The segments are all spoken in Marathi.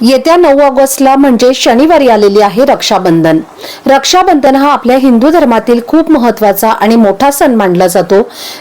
येत्या नऊ ऑगस्टला म्हणजे शनिवारी आलेली आहे रक्षाबंधन. रक्षाबंधन हा आपल्या हिंदू धर्मातील खूप महत्त्वाचा आणि मोठा सण मानला जातो.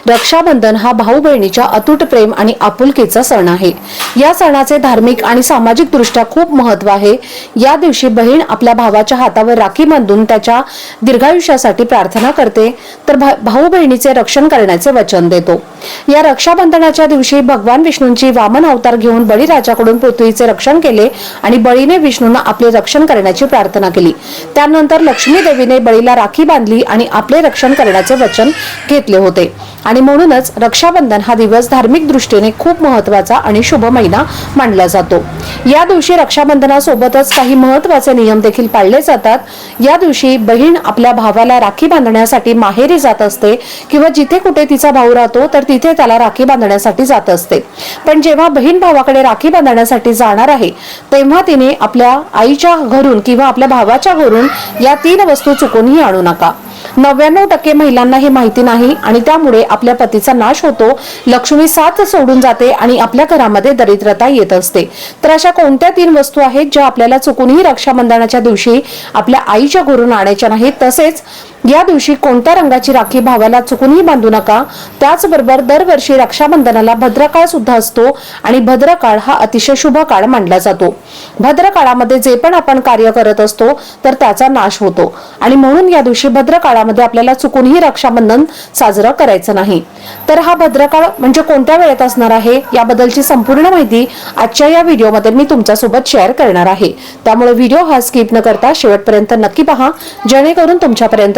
रक्षाबंधन हा भाऊ बहिणीच्या अतूट प्रेम आणि आपुलकीचा सण आहे. या सणाचे धार्मिक आणि सामाजिक दृष्ट्या खूप महत्त्व आहे. या दिवशी बहीण आपल्या भावाच्या हातावर राखी बांधून त्याच्या दीर्घायुष्यासाठी प्रार्थना करते तर भा- भाऊ बहिणीचे रक्षण करण्याचे वचन देतो. या रक्षाबंधनाच्या दिवशी भगवान विष्णूंची वामन अवतार घेऊन बळीराजाकडून पृथ्वीचे रक्षण केले आणि बळीने विष्णूंना आपले रक्षण करण्याची प्रार्थना केली. त्यानंतर लक्ष्मी देवीने बळीला राखी बांधली आणि आपले रक्षण करण्याचे वचन घेतले होते. आणि म्हणूनच रक्षाबंधन हा दिवस धार्मिक दृष्टीने खूप महत्त्वाचा आणि शुभ महिना मानला जातो. या दिवशी रक्षाबंधनासोबतच काही महत्त्वाचे नियम देखील पाळले जातात. या दिवशी बहीण आपल्या भावाला राखी बांधण्यासाठी माहेरी जात असते किंवा जिथे कुठे तिचा भाऊ राहतो तर तिथे त्याला राखी बांधण्यासाठी जात असते. पण जेव्हा बहीण भावाकडे राखी बांधण्यासाठी जाणार आहे तेव्हा तिने आपल्या आईच्या घरून किंवा आपल्या भावाच्या घरून या तीन वस्तू चुकूनही आणू नका. नव्याण्णव टक्के महिलांना हे माहिती नाही आणि त्यामुळे आपल्या पतीचा नाश होतो लक्ष्मी साथ सोडून जाते आणि आपल्या घरामध्ये दरिद्रता येत असते. तर अशा कोणत्या तीन वस्तू आहेत ज्या आपल्याला चुकूनही रक्षाबंधनाच्या दिवशी आपल्या आईच्या घरून आणायच्या नाहीत? तसेच या दिवशी कोणत्या रंगाची राखी भावाला चुकूनही बांधू नका त्याचबरोबर दरवर्षी रक्षाबंधनाला भद्रकाळ सुद्धा असतो आणि भद्रकाळ हा अतिशय शुभ काळ मानला जातो. भद्रकाळामध्ये जे पण आपण कार्य करत असतो तर त्याचा नाश होतो. आणि म्हणून या दिवशी भद्रकाळामध्ये आपल्याला चुकूनही रक्षाबंधन साजरं करायचं नाही. तर हा भद्रकाळ म्हणजे कोणत्या वेळेत असणार आहे याबद्दलची संपूर्ण माहिती आजच्या या व्हिडिओमध्ये मी तुमच्यासोबत शेअर करणार आहे. त्यामुळे व्हिडिओ हा स्किप न करता शेवटपर्यंत नक्की पहा जेणेकरून तुमच्यापर्यंत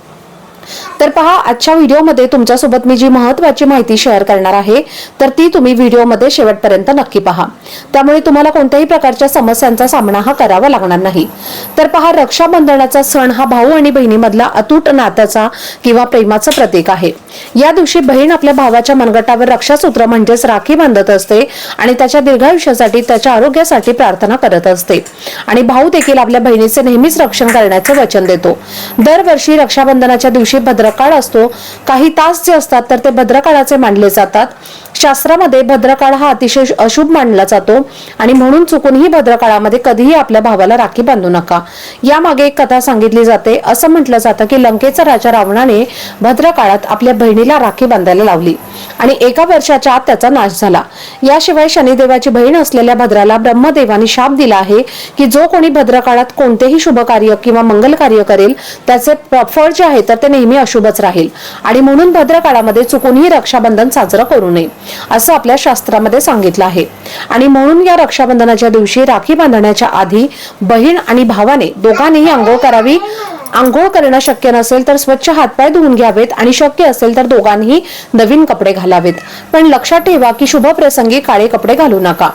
तर पहा आजच्या व्हिडिओमध्ये तुमच्यासोबत मी जी महत्वाची माहिती शेअर करणार आहे तर ती तुम्ही व्हिडिओमध्ये शेवटपर्यंत नक्की पहा. त्यामुळे तुम्हाला कोणत्याही प्रकारच्या समस्यांचा सामना हा करावा लागणार नाही. तर पहा रक्षाबंधनाचा सण हा भाऊ आणि बहिणीमधला अतूट नात्याचा किंवा प्रेमाचं प्रतीक आहे. या दिवशी बहीण आपल्या भावाच्या मनगटावर रक्षासूत्र म्हणजेच राखी बांधत असते आणि त्याच्या दीर्घायुष्यासाठी त्याच्या आरोग्यासाठी प्रार्थना करत असते. आणि भाऊ देखील आपल्या बहिणीचे नेहमीच रक्षण करण्याचे वचन देतो. दरवर्षी रक्षाबंधनाच्या दिवशी भद्रकाळ असतो. काही तास जे असतात तर ते भद्रकाळाचे मानले जातात. शास्त्रामध्ये भद्रकाळ हा अतिशय अशुभ मानला जातो आणि म्हणून चुकूनही भद्रकाळामध्ये कधीही आपल्या भावाला राखी बांधू नका. यामागे एक कथा सांगितली जाते. असं म्हटलं जातं की लंकेचा राजा रावणाने भद्रकाळात आपल्या बहिणीला राखी बांधायला लावली. आणि एका वर्षाच्या आत त्याचा नाश झाला. याशिवाय शनिदेवाची बहीण असलेल्या भद्राला ब्रह्मदेवाने शाप दिला आहे की जो कोणी भद्रकाळात कोणतेही शुभ कार्य किंवा मंगल कार्य करेल त्याचे फळ जे आहे तर ते नेहमी अशुभच राहील. आणि म्हणून भद्रकाळामध्ये चुकूनही रक्षाबंधन साजरं करू नये असं आपल्या शास्त्रामध्ये सांगितलं आहे. आणि म्हणून या रक्षाबंधनाच्या दिवशी राखी बांधण्याच्या आधी बहीण आणि भावाने दोघांनीही आंघोळ करावी आंघोळ करणं शक्य नसेल तर स्वच्छ हातपाय धुवून घ्यावेत आणि शक्य असेल तर दोघांनीही नवीन कपडे घालावेत. पण लक्षात ठेवा की शुभ प्रसंगी काळे कपडे घालू नका.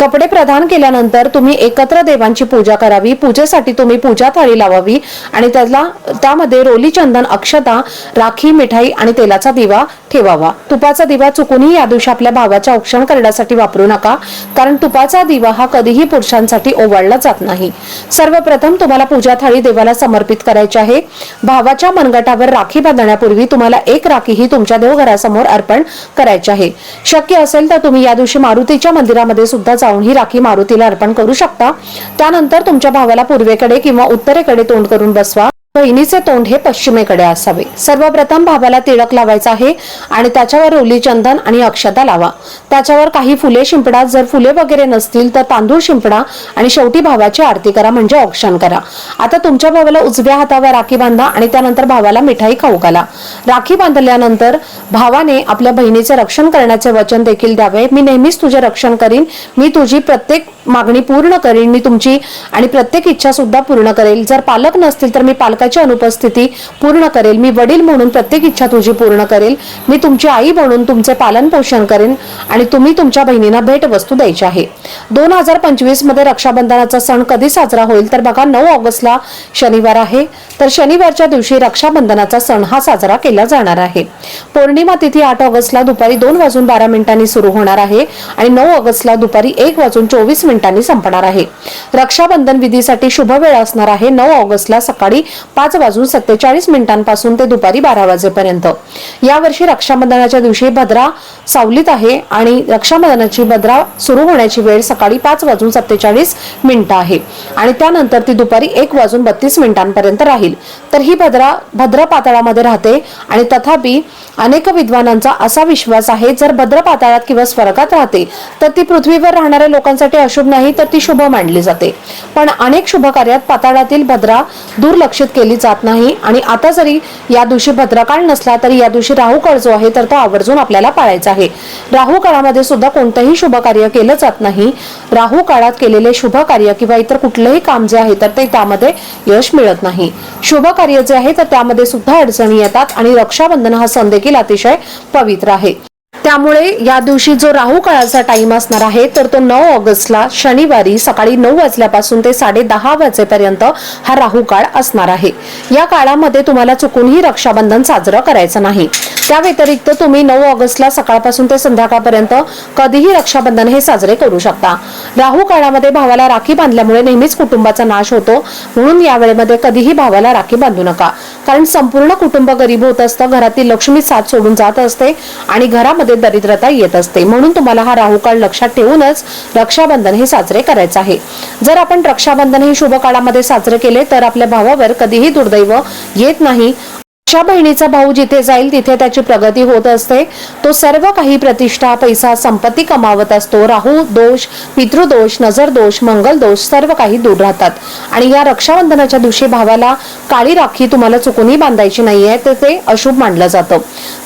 कपडे प्रदान केल्यानंतर तुम्ही एकत्र देवांची पूजा करावी पूजेसाठी तुम्ही पूजा थाळी लावावी आणि त्याला त्यामध्ये रोली चंदन अक्षता राखी मिठाई आणि तेलाचा दिवा ठेवावा. तुपाचा दिवा चुकूनही या दिवशी आपल्या भावाच्या औक्षण करण्यासाठी वापरू नका कारण तुपाचा दिवा हा कधीही पुरुषांसाठी ओवाळला जात नाही. सर्वप्रथम तुम्हाला पूजा थाळी देवाला समर्पित करायची आहे. भावाच्या मनगटावर राखी बांधण्यापूर्वी तुम्हाला एक राखी ही तुमच्या देवघरासमोर अर्पण करायची आहे. शक्य असेल तर तुम्ही या दिवशी मारुतीच्या मंदिरामध्ये सुद्धा जाऊन ही राखी मारुतीला अर्पण करू शकता. त्यानंतर तुमच्या भावाला पूर्वेकडे किंवा उत्तरेकडे तोंड करून बसवा. बहिणीचे तोंड हे पश्चिमेकडे असावे. सर्वप्रथम भावाला तिळक लावायचा आहे आणि त्याच्यावर ओली चंदन आणि अक्षता लावा. त्याच्यावर काही फुले शिंपडा जर फुले वगैरे नसतील तर तांदूळ शिंपडा आणि शेवटी भावाची आरती करा म्हणजे औक्षण करा. आता तुमच्या भावाला उजव्या हातावर राखी बांधा आणि त्यानंतर भावाला मिठाई खाऊ घाला. राखी बांधल्यानंतर भावाने आपल्या बहिणीचे रक्षण करण्याचे वचन देखील द्यावे. मी नेहमीच तुझे रक्षण करीन. मी तुझी प्रत्येक मागणी पूर्ण करीन. मी तुमची आणि प्रत्येक इच्छा सुद्धा पूर्ण करेल. जर पालक नसतील तर मी पालकाची अनुपस्थिती पूर्ण करेल. मी वडील म्हणून प्रत्येक इच्छा तुझी पूर्ण करेल. मी तुमची आई म्हणून तुमचे पालन पोषण करेन आणि तुम्ही तुमच्या बहिणींना भेटवस्तू द्यायची आहे. दोन हजार पंचवीसमध्ये रक्षाबंधनाचा सण कधी साजरा होईल? तर बघा नऊ ऑगस्टला शनिवार आहे. तर शनिवारच्या दिवशी रक्षाबंधनाचा सण हा साजरा केला जाणार आहे. पौर्णिमा तिथी आठ ऑगस्टला दुपारी दोन वाजून बारा मिनिटांनी सुरू होणार आहे आणि नऊ ऑगस्टला दुपारी एक वाजून चोवीस मिनिटांनी संपणार आहे. रक्षाबंधन विधीसाठी शुभ वेळ असणार आहे. नऊ ऑगस्टला सकाळी पाच वाजून सत्तेचाळीस मिनिटांपासून ते दुपारी बारा वाजेपर्यंत. यावर्षी रक्षाबंधनाच्या दिवशी भद्रा सावलीत आहे आणि रक्षाबंधनाची भद्रा सुरू होण्याची वेळ सकाळी पाच वाजून सत्तेचाळीस मिनिटं आहे. आणि त्यानंतर ती दुपारी एक वाजून बत्तीस मिनिटांपर्यंत राहील. तर ही भद्रा भद्र पातळामध्ये राहते आणि तथापि अनेक विद्वानांचा असा विश्वास आहे जर भद्र पाताळात किंवा स्वर्गात राहते तर ती पृथ्वीवर राहणाऱ्या लोकांसाठी अशुभ नाही तर ती शुभ मानली जाते. पण अनेक शुभ कार्यात पाताळातील भद्रा दुर्लक्षित केली जात नाही. आणि आता जरी या दिवशी भद्रकाळ नसला तरी या दिवशी राहू काळ जो आहे तर तो आवर्जून आपल्याला पाळायचा आहे. राहू काळामध्ये सुद्धा कोणतंही शुभ कार्य केलं जात नाही. राहू काळात केलेले शुभ कार्य किंवा इतर कुठलेही काम जे आहे तर ते त्यामध्ये यश मिळत नाही. शुभ कार्य जे आहे तर त्यामध्ये सुद्धा अडचणी येतात आणि रक्षाबंधन हा सण देखील अतिशय पवित्र आहे. त्यामुळे या दिवशी जो राहू काळाचा टाइम असणार आहे तर तो नऊ ऑगस्टला शनिवारी सकाळी नऊ वाजल्यापासून ते साडे दहा वाजेपर्यंत हा राहू काळ असणार आहे. या काळामध्ये तुम्हाला चुकूनही रक्षाबंधन साजरं करायचं नाही. त्या व्यतिरिक्त तुम्ही नऊ ऑगस्टला सकाळपासून ते संध्याकाळपर्यंत कधीही रक्षाबंधन हे साजरे करू शकता. राहू काळामध्ये भावाला राखी बांधल्यामुळे नेहमीच कुटुंबाचा नाश होतो. म्हणून या वेळेमध्ये कधीही भावाला राखी बांधू नका. कारण संपूर्ण कुटुंब गरीब होत असतं घरातील लक्ष्मी साथ सोडून जात असते आणि घरामध्ये दरिद्रता येत असते. म्हणून तुम्हाला हा राहू काळ लक्षात ठेवूनच रक्षाबंधन हे साजरे करायचे आहे. जर आपण रक्षाबंधन हे शुभ काळामध्ये साजरे केले तर आपल्या भावावर कधीही दुर्दैव येत नाही. ज्या बहिणीचा भाऊ जिथे जाईल तिथे त्याची प्रगती होत असते. तो सर्व काही प्रतिष्ठा पैसा संपत्ती कमावत असतो. राहू दोष पितृदोष नजर दोष मंगल दोष सर्व काही दूर राहतात. आणि या रक्षाबंधनाच्या दिवशी भावाला काळी राखी तुम्हाला चुकूनही बांधायची नाहीये तर ते अशुभ मानलं जातं.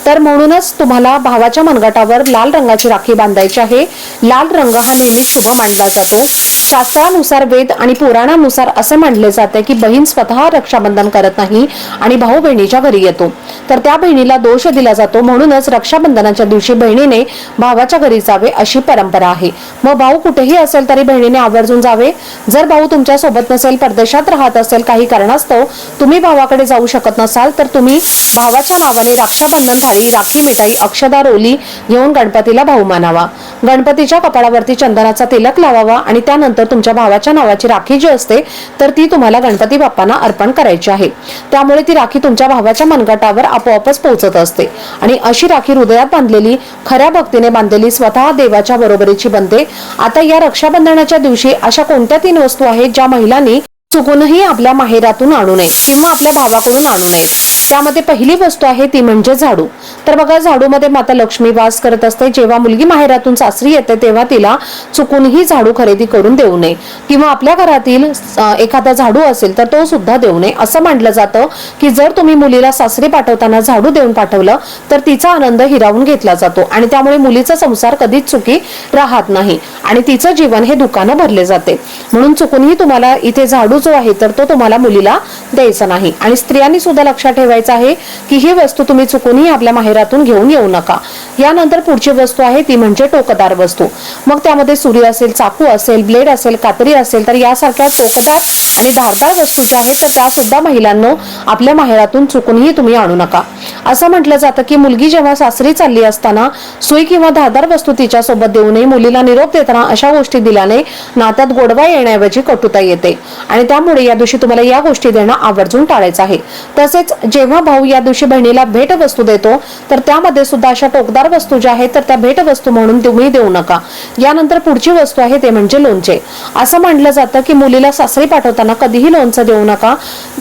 तर म्हणूनच तुम्हाला भावाच्या मनगटावर लाल रंगाची राखी बांधायची आहे. लाल रंग हा नेहमी शुभ मानला जातो. शास्त्रानुसार वेद आणि पुराणानुसार असे मानले जाते की बहीण स्वतः रक्षाबंधन करत नाही आणि भाऊ बहिणीच्या घरी येतो. तर त्या बहिणीला दोष दिला जातो. म्हणूनच रक्षाबंधनाच्या दिवशी बहिणीने भावाच्या घरी जावे अशी परंपरा आहे. मग भाऊ कुठेही असेल तरी बहिणीने आवर्जून जावे. जर भाऊ तुमच्यासोबत नसेल परदेशात राहत असेल काही कारणास्तव तुम्ही भावाकडे जाऊ शकत नसाल तर तुम्ही भावाच्या नावाने रक्षाबंधन थाळी राखी मिठाई अक्षदा रोली घेऊन गणपतीला भाऊ मानावा. गणपतीच्या कपाळावरती चंदनाचा तिलक लावावा आणि त्यानंतर तर तुमच्या भावाच्या नावाची राखी जी असते तर ती तुम्हाला गणपती बाप्पांना अर्पण करायची आहे. त्यामुळे ती राखी तुमच्या भावाच्या मनगटावर आपोआपच पोहोचत असते. आणि अशी राखी हृदयात बांधलेली खऱ्या भक्तीने बांधलेली स्वतः देवाच्या बरोबरीची बनते. आता या रक्षाबंधनाच्या दिवशी अशा कोणत्या तीन वस्तू आहेत ज्या महिलांनी चुकूनही आपल्या माहेरातून आणू नये किंवा आपल्या भावाकडून आणू नये त्यामध्ये पहिली वस्तू आहे ती म्हणजे झाडू. तर बघा झाडूमध्ये माता लक्ष्मी वास करत असते. जेव्हा मुलगी माहेरातून सासरी येते तेव्हा तिला चुकूनही झाडू खरेदी करून देऊ नये. किंवा आपल्या घरातील एखादा झाडू असेल तर तो सुद्धा देऊ नये. असं म्हटलं जातं की जर तुम्ही मुलीला सासरी पाठवताना झाडू देऊन पाठवलं तर तिचा आनंद हिरावून घेतला जातो. आणि त्यामुळे मुलीचा संसार कधीच चुकी राहत नाही. आणि तिचं जीवन हे दुकानं भरले जाते. म्हणून चुकूनही तुम्हाला इथे झाडू जो आहे तर तो तुम्हाला मुलीला द्यायचा नाही. आणि स्त्रियांनी सुद्धा लक्षात ठेवायचं आहे की ही वस्तू तुम्ही चुकूनही आपल्या माहेर माहेरातून घेऊन येऊ नका. यानंतर पुढची वस्तू आहे ती म्हणजे टोकदार वस्तू. मग त्यामध्ये सुरी असेल चाकू असेल ब्लेड असेल कात्री असेल तर यासारख्या टोकदार आणि धारदार वस्तू ज्या आहेत तर त्या सुद्धा महिलांनो आपल्या माहेरातून चुकूनही तुम्ही आणू नका. असं म्हटलं जातं की मुलगी जेव्हा सासरी चालली असताना सुई किंवा धारदार वस्तू तिच्या सोबत देऊ नये मुलीला निरोप देताना अशा गोष्टी दिल्याने नात्यात गोडवा येण्याऐवजी कटुता येते. आणि त्यामुळे या दिवशी तुम्हाला या गोष्टी देणं आवर्जून टाळायचं आहे. तसेच जेव्हा भाऊ या दिवशी बहिणीला भेट वस्तू देतो तर त्यामध्ये सुद्धा अशा टोकदार वस्तू ज्या आहेत तर त्या भेट वस्तू म्हणून तुम्ही देऊ नका. यानंतर पुढची वस्तू आहे ते म्हणजे लोणचे. असं म्हटलं जातं की मुलीला सासरी पाठवताना कधीही लोणचं देऊ नका.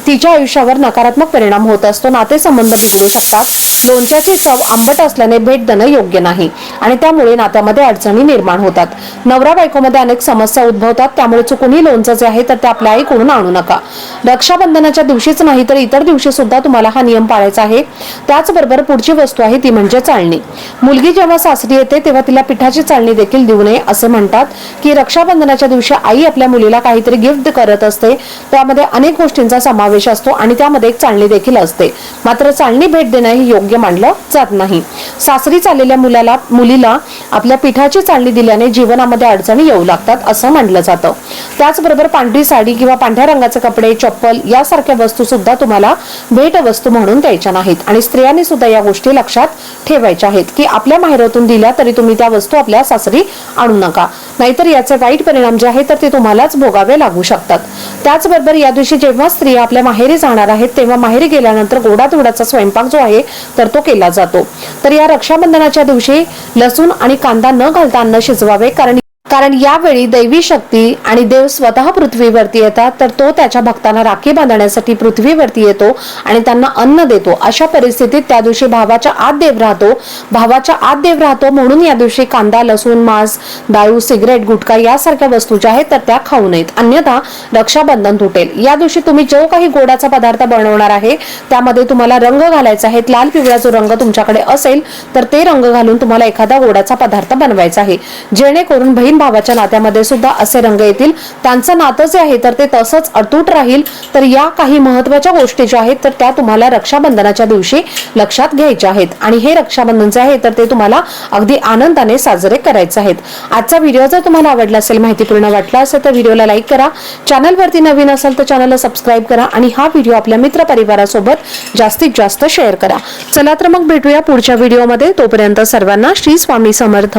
तिच्या आयुष्यावर नकारात्मक परिणाम होत असतो नातेसंबंध बिघडू शकतात. так? लोणच्याची चव आंबट असल्याने भेट देणं योग्य नाही. आणि त्यामुळे नात्यामध्ये अडचणी निर्माण होतात. नवरा बायकोमध्ये अनेक समस्या उद्भवतात. त्यामुळे चुकूनही लोणचं जे आहे तर ते आपल्या आईकडून आणू नका. रक्षाबंधनाच्या दिवशीच नाही तर इतर दिवशी सुद्धा तुम्हाला हा नियम पाळायचा आहे. त्याचबरोबर पुढची वस्तू आहे ती म्हणजे चाळणी मुलगी जेव्हा सासरी येते तेव्हा तिला पिठाची चाळणी देखील देऊ नये असे म्हणतात की रक्षाबंधनाच्या दिवशी आई आपल्या मुलीला काहीतरी गिफ्ट करत असते. त्यामध्ये अनेक गोष्टींचा समावेश असतो आणि त्यामध्ये एक चालणी देखील असते. मात्र चालणी भेट देणं हे योग्य मानलं जात नाही. सासरी चाललेल्या मुलाला मुलीला आपल्या पिठाची चालणी दिल्याने जीवनामध्ये अडचणी येऊ लागतात असं मानलं जातं. त्याचबरोबर पांढरी साडी किंवा पांढऱ्या रंगाचे कपडे चप्पल यासारख्या वस्तू सुद्धा तुम्हाला भेट वस्तू म्हणून द्यायच्या नाहीत. आणि स्त्रियांनी सुद्धा या गोष्टी लक्षात ठेवायच्या आहेत की आपल्या माहेरातून दिल्या तरी तुम्ही त्या वस्तू आपल्या सासरी आणू नका. नाहीतर याचे वाईट परिणाम जे आहेत तर ते तुम्हालाच भोगावे लागू शकतात. त्याचबरोबर या दिवशी जेव्हा स्त्रिया आपल्या माहेरी जाणार आहेत तेव्हा माहेरी गेल्यानंतर गोडाधोडाचा स्वयंपाक जो आहे तर तो केला जातो. तर या रक्षाबंधनाच्या दिवशी लसूण आणि कांदा न घालता अन्न शिजवावे कारण कारण यावेळी दैवी शक्ती आणि देव स्वतः पृथ्वीवरती येतात तर तो त्याच्या भक्तांना राखी बांधण्यासाठी पृथ्वीवरती येतो आणि त्यांना अन्न देतो. अशा परिस्थितीत त्या दिवशी भावाच्या आत देव राहतो. भावाच्या आत देव राहतो म्हणून या दिवशी कांदा लसूण मांस दारू सिगरेट गुटखा यासारख्या वस्तू ज्या आहेत तर त्या खाऊ नयेत. अन्यथा रक्षाबंधन तुटेल. या दिवशी तुम्ही जो काही गोडाचा पदार्थ बनवणार आहे त्यामध्ये तुम्हाला रंग घालायचा आहे लाल पिवळा जो रंग तुमच्याकडे असेल तर ते रंग घालून तुम्हाला एखादा गोडाचा पदार्थ बनवायचा आहे. जेणेकरून बहीण भावाच्या नात्यामध्ये सुद्धा असे रंग येतील. त्यांचं नातं जे आहे तर ते तसंच अतूट राहील. तर या काही महत्त्वाच्या गोष्टी ज्या आहेत तर त्या तुम्हाला रक्षाबंधनाच्या दिवशी लक्षात घ्यायच्या आहेत. आणि हे रक्षाबंधन जे आहे तर ते तुम्हाला अगदी आनंदाने साजरे करायचे आहेत. आजचा व्हिडिओ जर तुम्हाला आवडला असेल माहितीपूर्ण वाटला असेल तर व्हिडिओला लाईक करा. चॅनलवरती नवीन असेल तर चॅनलला सबस्क्राईब करा. आणि हा व्हिडिओ आपल्या मित्र परिवारासोबत जास्तीत जास्त शेअर करा. चला तर मग भेटूया पुढच्या व्हिडिओमध्ये. तोपर्यंत सर्वांना श्री स्वामी समर्थ.